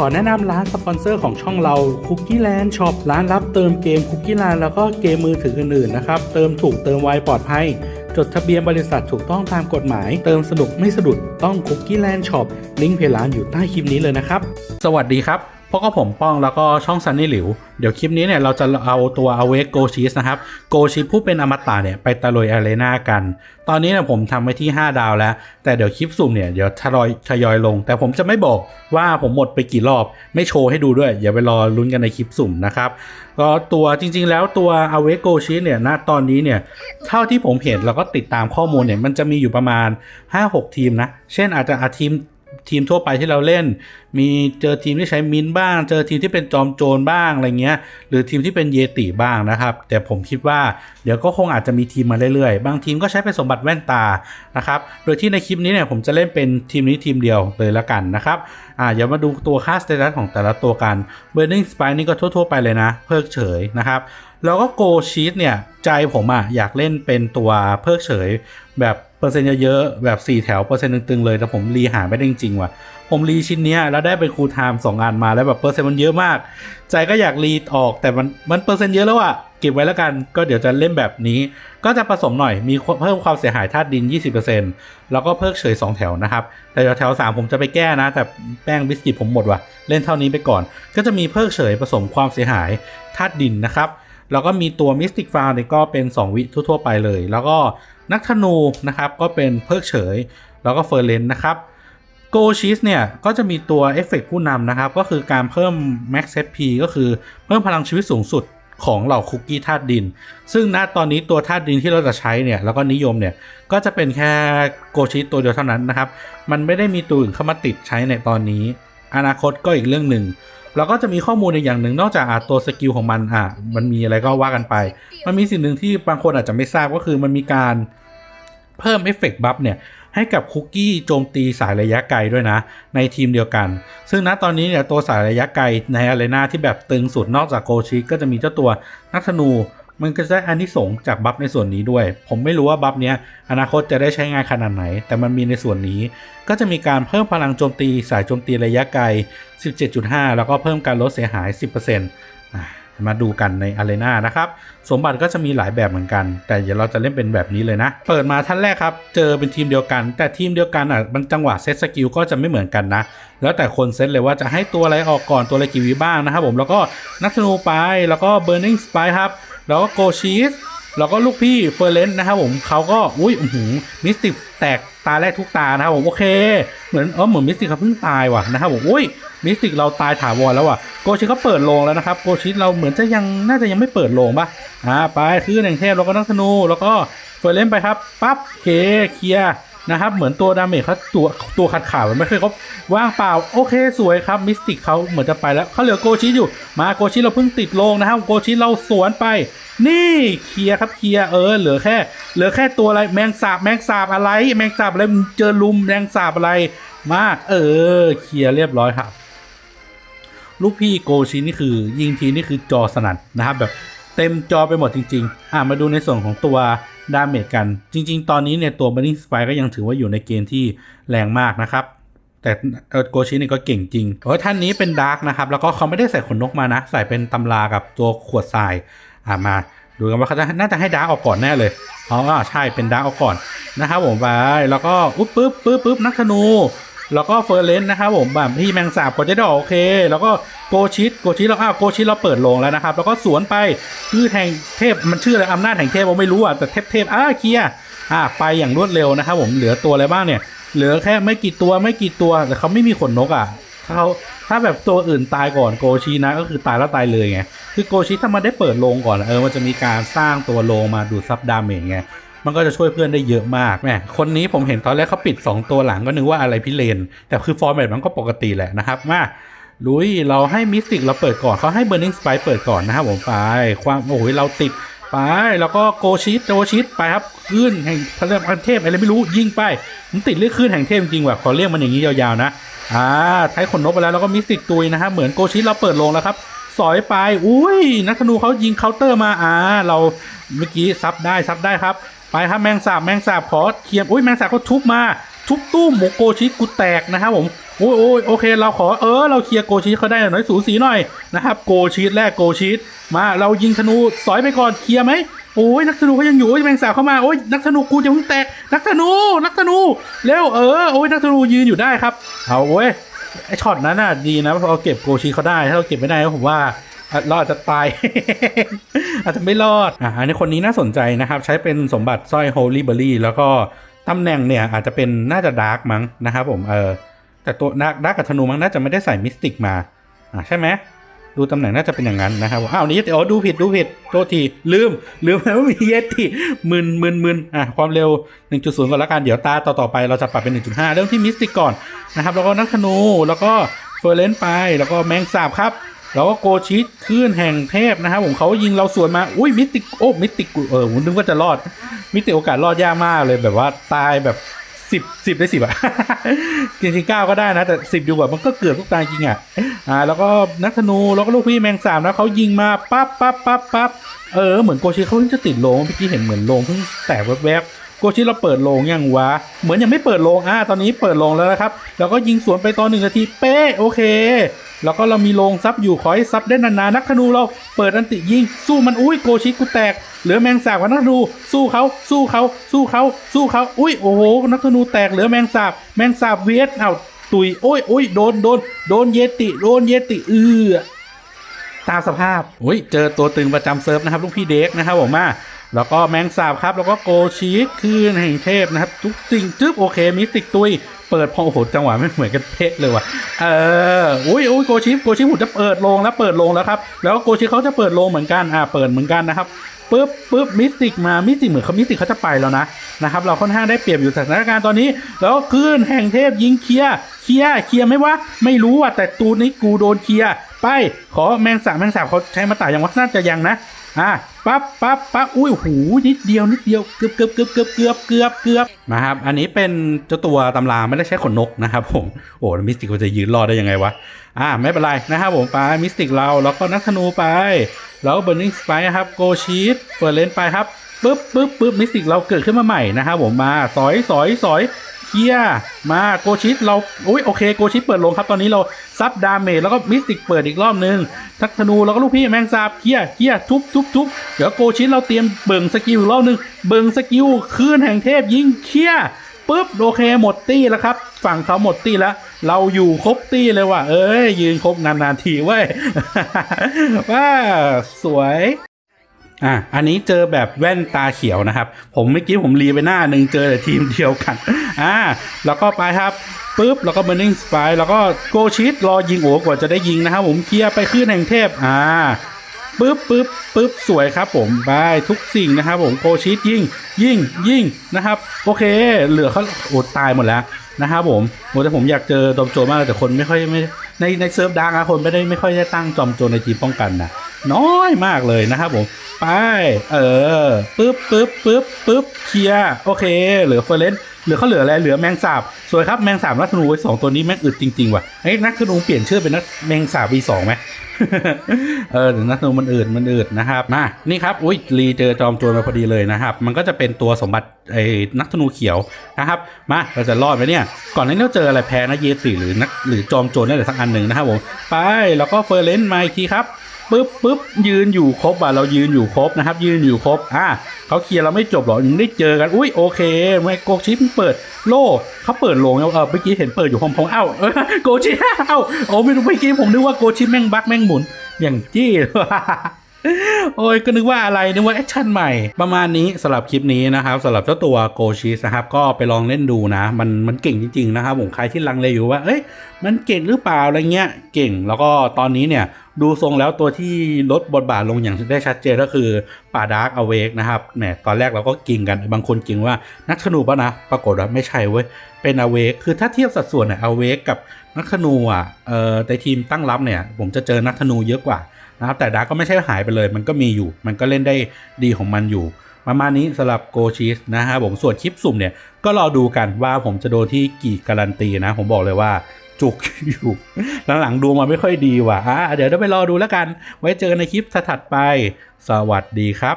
ขอแนะนำร้านสปอนเซอร์ของช่องเราคุกกี้แลนด์ช็อปร้านรับเติมเกมคุกกี้แลนด์แล้วก็เกมมือถืออื่นๆนะครับ เติมถูกเติมไวปลอดภัย จดทะเบียนบริษัทถูกต้องตามกฎหมาย เติมสนุกไม่สะดุดต้องคุกกี้แลนด์ช็อปลิงก์เพจร้านอยู่ใต้คลิปนี้เลยนะครับ สวัสดีครับ พบกับผมป้องแล้วก็ช่องซันนี่หลิว เดี๋ยวคลิปนี้เนี่ยเราจะเอาตัว Awake Go Cheese นะครับ Go Cheese ผู้เป็นอมตะเนี่ยไปตะลุยอารีนากัน ตอนนี้เนี่ยผมทำไว้ที่ 5 ดาวแล้ว แต่เดี๋ยวคลิปสุ่มเนี่ยเดี๋ยวทยอยทยอยลง แต่ผมจะไม่บอกว่าผมหมดไปกี่รอบ ไม่โชว์ให้ดูด้วยอย่าไปรอลุ้นกันในคลิปสุ่มนะครับก็ตัวจริงๆ แล้วตัว Awake Go Cheese เนี่ยณตอนนี้เนี่ยเท่าที่ผมเห็นแล้วก็ติดตามข้อมูลเนี่ยมันจะมีอยู่ประมาณ 5-6 ทีมนะ เช่นอาจจะอาทีม ทีมทั่วไปที่เราเล่น มีเจอทีมที่ใช้มินบ้าง เจอทีมที่เป็นจอมโจรบ้างอะไรเงี้ย หรือทีมที่เป็นเยติบ้างนะครับ แต่ผมคิดว่าเดี๋ยวก็คงอาจจะมีทีมมาเรื่อยๆ บางทีมก็ใช้เป็นสมบัติแว่นตานะครับ โดยที่ในคลิปนี้เนี่ยผมจะเล่นเป็นทีมนี้ทีมเดียวเลยละกันนะครับ อ่าเดี๋ยวมาดูตัวค่าสเตตัสของแต่ละตัวกัน Burning Spike นี่ก็ทั่วๆไปเลยนะ เพิกเฉยนะครับแล้วก็ Go Sheet เนี่ยใจผมอะอยากเล่นเป็นตัวเพิกเฉยแบบ เปอร์เซ็นต์เยอะๆแบบ4แถวเปอร์เซ็นต์ตึงๆเลยแต่ผมรีหาไม่ได้จริงๆว่ะ ผมรีชิ้นเนี้ยแล้วได้เป็นคูไทม์สองอันมาแล้วแบบเปอร์เซ็นต์มันเยอะมาก ใจก็อยากรีออกแต่มันมันเปอร์เซ็นต์เยอะแล้วอะเก็บไว้แล้วกันก็เดี๋ยวจะเล่นแบบนี้ ก็จะผสมหน่อยมีเพิ่มความเสียหายธาตุดิน 20%แล้วก็เพิกเฉย 2 แถวนะครับ แต่เดี๋ยวแถว3ผมจะไปแก้นะ แต่แป้งบิสกิตผมหมดว่ะ เล่นเท่านี้ไปก่อน ก็จะมีเพิกเฉยผสมความเสียหายธาตุดินนะครับ แล้วก็มีตัวมิสติกฟาวนี่ก็เป็น 2 วิทั่วๆไปเลย แล้วก็ นักธนูนะครับก็เป็นเพิกเฉย แล้วก็เฟอร์เรนนะครับโกชีสเนี่ย ก็จะมีตัวเอฟเฟกผู้นำนะครับ ก็คือการเพิ่ม Max HP ก็คือเพิ่มพลังชีวิตสูงสุดของเหล่าคุกกี้ธาตุดิน ซึ่งณตอนนี้ตัวธาตุดินที่เราจะใช้เนี่ย แล้วก็นิยมเนี่ย ก็จะเป็นแค่โกชีสตัวเดียวเท่านั้นนะครับ มันไม่ได้มีตัวอื่นเข้ามาติดใช้ในตอนนี้ อนาคตก็อีกเรื่องหนึ่งแล้วก็จะมีข้อมูลในอย่างหนึ่งนอกจากอะตัวสกิลของมันอะมันมีอะไรก็ว่ากันไป มันมีสิ่งหนึ่งที่บางคนอาจจะไม่ทราบก็คือมันมีการ เพิ่มเอฟเฟกต์บัฟเนี่ยให้กับคุกกี้โจมตีสายระยะไกลด้วยนะ ในทีมเดียวกัน ซึ่งณตอนนี้เนี่ยตัวสายระยะไกลในอารีนาที่แบบตึงสุดนอกจากโกชิก็จะมีเจ้าตัวนักธนูมันก็จะได้อานิสงส์จากบัฟในส่วนนี้ด้วย ผมไม่รู้ว่าบัฟเนี้ยอนาคตจะได้ใช้งานขนาดไหน แต่มันมีในส่วนนี้ ก็จะมีการเพิ่มพลังโจมตีสายโจมตีระยะไกล 17.5 แล้วก็เพิ่มการลดเสียหาย 10%อะ มาดูกันในอารีนานะครับ สมบัติก็จะมีหลายแบบเหมือนกัน แต่เดี๋ยวเราจะเล่นเป็นแบบนี้เลยนะ เปิดมาท่านแรกครับ เจอเป็นทีมเดียวกัน แต่ทีมเดียวกันอะมันจังหวะเซตสกิลก็จะไม่เหมือนกันนะ แล้วแต่คนเซตเลยว่าจะให้ตัวอะไรออกก่อนตัวอะไรกี่วิบ้างนะครับผมแล้วก็นักธนูไปแล้วก็ Burning Spike ครับแล้วก็โกชีสแล้วก็ลูกพี่เฟอร์เรนต์นะครับผมเขาก็อุ้ยอื้อหืมิสติกแตกตาแรกทุกตานะครับผมโอเค เหมือนเออเหมือนมิสติกเขาเพิ่งตายว่ะนะครับผมอุ้ย มิสติกเราตายถาวรแล้วว่ะโกชิเขาเปิดโลงแล้วนะครับโกชิเราเหมือนจะยังน่าจะยังไม่เปิดโลงป่ะอ่าไปคือแห่งเทพแล้วก็นักธนูแล้วก็เฟอร์เรนไปครับปั๊บเคเคลียนะครับเหมือนตัวดาเมจเขาตัวตัวขาดขาดมันไม่เคยครบว่างเปล่าโอเคสวยครับมิสติกเขาเหมือนจะไปแล้วเขาเหลือโกชิอยู่ มาโกชิเราเพิ่งติดโลงนะครับโกชิเราสวนไป นี่เคลียครับเคลียเออเหลือแค่ เหลือแค่ตัวอะไรแมงสาบแมงสาบอะไร แมงสาบอะไรเจอลุมแมงสาบอะไรมาเออเคลียเรียบร้อยครับ ลูกพี่โกชินี่คือ ยิงทีนี่คือจอสนั่นนะครับแบบเต็มจอไปหมดจริง ๆ อะมาดูในส่วนของตัวดาเมจกัน จริง ๆ ตอนนี้เนี่ยตัว Burning Spike ก็ยังถือว่าอยู่ในเกณฑ์ที่แรงมากนะครับแต่โกชินี่ก็เก่งจริงโอ้ยท่านนี้เป็นดาร์กนะครับ แล้วก็เขาไม่ได้ใส่ขนนกมานะ ใส่เป็นตำรากับตัวขวดทรายอะมาดูกันว่าเขาจะน่าจะให้ดาร์กออกก่อนแน่เลยอ๋อใช่เป็นดาร์กออกก่อนนะครับผมไปแล้วก็อุ๊บปึ๊บปึ๊บปึ๊บนักธนู แล้วก็เฟอร์เรนต์นะครับผมแบบพี่แมงสาบกดจะได้อกโอเค แล้วก็โกชิตโกชิตเราอ้าวโกชิตเราเปิดโลงแล้วนะครับแล้วก็สวนไปชื่อแห่งเทพมันชื่ออะไรอำนาจแห่งเทพผมไม่รู้อะแต่เทพเทพอ่าเคลียอ่าไปอย่างรวดเร็วนะครับผมเหลือตัวอะไรบ้างเนี่ยเหลือแค่ไม่กี่ตัวไม่กี่ตัวแต่เขาไม่มีขนนกอะถ้าเขาถ้าแบบตัวอื่นตายก่อนโกชินะก็คือตายแล้วตายเลยไงคือโกชิถ้ามันได้เปิดโลงก่อนเออมันจะมีการสร้างตัวโลงมาดูดซับดาเมจไง มันก็จะช่วยเพื่อนได้เยอะมากแม่คนนี้ผมเห็นตอนแรกเขาปิด 2 ตัวหลังก็นึกว่าอะไรพิเรนแต่คือฟอร์แมตมันก็ปกติแหละนะครับมาลุยเราให้มิสติกเราเปิดก่อนเขาให้ Burning Spike เปิดก่อนนะครับผมไป ความโอ้ยเราติดไปแล้วก็โกชิตโกชิตไปครับคลื่นแห่งพระพันเทพอะไรไม่รู้ยิงไปมันติดเรื่องคลื่นแห่งเทพจริงๆว่ะขอเรียกมันอย่างนี้ยาวๆนะอ่าใช้ขนนกไปแล้วแล้วก็มิสติกตุยนะครับเหมือนโกชิตเราเปิดลงแล้วครับสอยไป อุ้ย นักธนูเขายิงเคาน์เตอร์มา อ่า เราเมื่อกี้ซับได้ซับได้ครับ ไปครับแมงสาบแมงสาบขอเคลียมอุ้ยแมงสาบเขาทุบมา ทุบตู้หมูโกชิกูแตกนะครับผมโอ้ยโอ้ยโอเค เราขอเออเราเคลียร์โกชีเขาได้หน่อยสูสีหน่อยนะครับโกชีแรกโกชีมาเรายิงธนูสอยไปก่อนเคลียร์ไหมโอ้ยนักธนูเขายังอยู่โอ้ยแมงสาบเข้ามาโอ้ยนักธนูกูจะเพิ่งแตกนักธนูนักธนูเร็วเออโอ้ยนักธนูยืนอยู่ได้ครับเอาเว้ยไอช็อตนั้นน่ะดีนะเพราะเราเก็บโกชีเขาได้ถ้าเราเก็บไม่ได้ก็ผมว่า เราอาจจะตาย อาจจะไม่รอดอะอันนี้คนนี้น่าสนใจนะครับ ใช้เป็นสมบัติสร้อย Holy Berry แล้วก็ตำแหน่งเนี่ยอาจจะเป็นน่าจะดาร์กมั้งนะครับผมเออแต่ตัวดาร์กดาร์กกับธนูมั้งน่าจะไม่ได้ใส่มิสติกมาอ่าใช่ไหมดูตำแหน่งน่าจะเป็นอย่างนั้นนะครับอ้าวนี่อ๋อดูผิดดูผิดโทษทีลืม ลืมแล้วมีเยติมึนมึนมึนอะความเร็ว 1.0 ก่อนละกัน เดี๋ยวตาต่อต่อไปเราจะปรับเป็น 1.5 เริ่มที่มิสติกก่อนนะครับ แล้วก็นักธนูแล้วก็เฟอร์เรนไป แล้วก็แมงสาบครับ แล้วก็โกชิตคลื่นแห่งเทพนะครับผมเขายิงเราสวนมาอุ้ยมิติโอ้มิติเออผมนึกว่าจะรอด มิติโอกาสรอดยากมากเลยแบบว่าตายแบบสิบสิบได้สิบอะจริงๆเก้าก็ได้นะ แต่สิบดีกว่ามันก็เกือบทุกตายจริงอะอ่าแล้วก็นักธนูแล้วก็ลูกพี่แมงสาบนะเขายิงมาปั๊บปั๊บปั๊บปั๊บเออเหมือนโกชิเขาเพิ่งจะติดโลงเมื่อกี้เห็นเหมือนโลงเพิ่งแตกแวบๆโกชิเราเปิดโลงยังวะเหมือนยังไม่เปิดโลงอ่าตอนนี้เปิดโลงแล้วนะครับ แล้วก็ยิงสวนไปตอนหนึ่งนาทีเป๊ะโอเค แล้วก็เรามีโลงซับอยู่ขอให้ซับได้นานๆนักธนูเราเปิดอันติยิง สู้มันอุ้ยโกชิกูแตก เหลือแมงสาบกับนักธนูสู้เขาสู้เขาสู้เขาสู้เขาอุ้ยโอ้โหนักธนูแตกเหลือแมงสาบแมงสาบเวทเอาตุยโอ้ยโอ้ยโดนโดนโดนเยติโดนเยติเอือตามสภาพอุ้ยเจอตัวตึงประจำเซิร์ฟนะครับลูกพี่เด็กนะครับผมมา แล้วก็แมงสาบครับแล้วก็โกชีคคืนแห่งเทพนะครับ ทุกสิ่งจึ๊บโอเคมิสติกตุยเปิดพอโอ้โหจังหวะไม่เหมือนกันเป๊ะเลยว่ะเอออุ้ยอุ้ยโกชิโกชิผมจะเปิดลงแล้วเปิดลงแล้วครับแล้วโกชิเขาจะเปิดลงเหมือนกันอ่าเปิดเหมือนกันนะครับปึ๊บปึ๊บมิสติกมามิสติกเหมือนเขามิสติกเขาจะไปแล้วนะนะครับเราค่อนข้างได้เปรียบอยู่สถานการณ์ตอนนี้ แล้วคืนแห่งเทพยิงเคลียเคลียเคลียไหม่วะไม่รู้อะแต่ตูนี้กูโดนเคลียไป ขอแมงสาบแมงสาบเขาใช้มาตายยังวะน่าจะยังนะ อะปั๊บปั๊บปั๊บอุ้ยหูนิดเดียวนิดเดียวเกือบเกือบเกือบเกือบเกือบเกือบเกือบนะครับ อันนี้เป็นเจ้าตัวตำราไม่ได้ใช้ขนนกนะครับผมโอ้มิสติกมันจะยืนรอดได้ยังไงวะอ่าไม่เป็นไรนะครับผมไปมิสติกเราแล้วก็นักธนูไป แล้วเบ r ร์นิงสไปครับโกชีตเปิดเลนไปครับปึ๊บปึ๊บปึ๊บมิสติกเราเกิดขึ้นมาใหม่นะครับผมมาสอยสอยสอย เคลียร์มาโกชิตเราอุ้ยโอเคโกชิตเปิดลงครับตอนนี้เราซับดาเมจแล้วก็มิสติกเปิดอีกรอบนึงทักธนูแล้วก็ลูกพี่แมงสาบเคลียร์เคลียร์ทุบทุบทุบเดี๋ยวโกชิตเราเตรียมเบิ่งสกิลอีกรอบนึงเบิ่งสกิลคลื่นแห่งเทพยิงเคลียร์ปึ๊บโอเคหมดตี้แล้วครับ ฝั่งเขาหมดตี้แล้ว เราอยู่ครบตี้เลยว่ะเอ้ยยืนครบนานๆทีเว้ยว้าสวย อะอันนี้เจอแบบแว่นตาเขียวนะครับ ผมเมื่อกี้ผมรีไปหน้าหนึ่งเจอแต่ทีมเดียวกันอ่าแล้วก็ไปครับปุ๊บแล้วก็เบ r ร์นิงสไปแล้วก็โกชิตรอยิงโอ้กว่าจะได้ยิงนะครับผมเคลียร์ไปขึ้นแห่งเทพอ่าปึ๊บปึ๊บปึ๊บสวยครับผมไปทุกสิ่งนะครับผมโกชิตยิงยิงยิงนะครับ โอเค เหลือเขาโอดตายหมดแล้วนะครับผมโอ้แต่ผมอยากเจอจอมโจรมากเลยแต่คนไม่ค่อยไม่ในในเซิร์ฟดังอะคนไม่ได้ไม่ค่อยได้ตั้งจอมโจรในทีมป้องกันนะน้อยมากเลยนะครับผม ไป เออปึ๊บปึ๊บปึ๊บปึ๊บเคลียโอเค เหลือเฟรนเหลือเขาเหลืออะไรเหลือแมงสาบสวยครับแมงสาบนักธนูไว้สองตัวนี้แม่งอึดจริงๆว่ะไอ้นักธนูเปลี่ยนชื่อเป็นนักแมงสาบ V2 ไหมเออเดี๋ยวนักธนูมันอืดมันอืดนะครับมานี่ครับอุ้ยรีเจอจอมโจรมาพอดีเลยนะครับ มันก็จะเป็นตัวสมบัติไอ้นักธนูเขียวนะครับมาเราจะรอดไหมเนี่ย ก่อนหน้านี้เราเจออะไรแพ้นะเยติหรือนักหรือจอมโจรนั่นแหละสักอันหนึ่งนะครับผมไปแล้วก็เฟอร์เรนต์มาอีกทีครับ ปึ๊บปึ๊บยืนอยู่ครบอะเรายืนอยู่ครบนะครับ ยืนอยู่ครบอะเขาเคลียร์เราไม่จบหรอกยังได้เจอกันอุ้ยโอเคแม่โกชิปเปิดโล่เขาเปิดโลงแล้วเออเมื่อกี้เห็นเปิดอยู่พร้อมๆเอ้าเออโกชิเอ้าโอ้ไม่รู้เมื่อกี้ผมนึกว่าโกชิปแม่งบักแม่งหมุน อย่างจี้โอ้ยก็นึกว่าอะไรนึกว่าแอคชั่นใหม่ ประมาณนี้สำหรับคลิปนี้นะครับสำหรับเจ้าตัวโกชิสนะครับก็ไปลองเล่นดูนะ มันมันเก่งจริง ๆ นะครับผมใครที่ลังเลอยู่ว่าเอ้ยมันเก่งหรือเปล่าอะไรเงี้ยเก่งแล้วก็ตอนนี้เนี่ย ดูทรงแล้วตัวที่ลดบทบาทลงอย่างได้ชัดเจนก็คือป่าดาร์กอเวกนะครับเนี่ยตอนแรกเราก็กิงกันบางคนกิงว่านักธนูปะนะ ปรากฏว่าไม่ใช่เว้ย เป็นอเวกคือถ้าเทียบสัดส่วนเนี่ยอเวกกับนักธนูอะเอ่อในทีมตั้งรับเนี่ย ผมจะเจอนักธนูเยอะกว่านะครับแต่ดาร์กก็ไม่ใช่หายไปเลย มันก็มีอยู่ มันก็เล่นได้ดีของมันอยู่ประมาณนี้สำหรับโกชิสนะครับผมส่วนคลิปสุ่มเนี่ยก็รอดูกันว่าผมจะโดนที่กี่การันตีนะ ผมบอกเลยว่า จุกอยู่ หลังๆดูมาไม่ค่อยดีว่ะอะเดี๋ยวเราไปรอดูแล้วกัน ไว้เจอกันในคลิปถัดไป สวัสดีครับ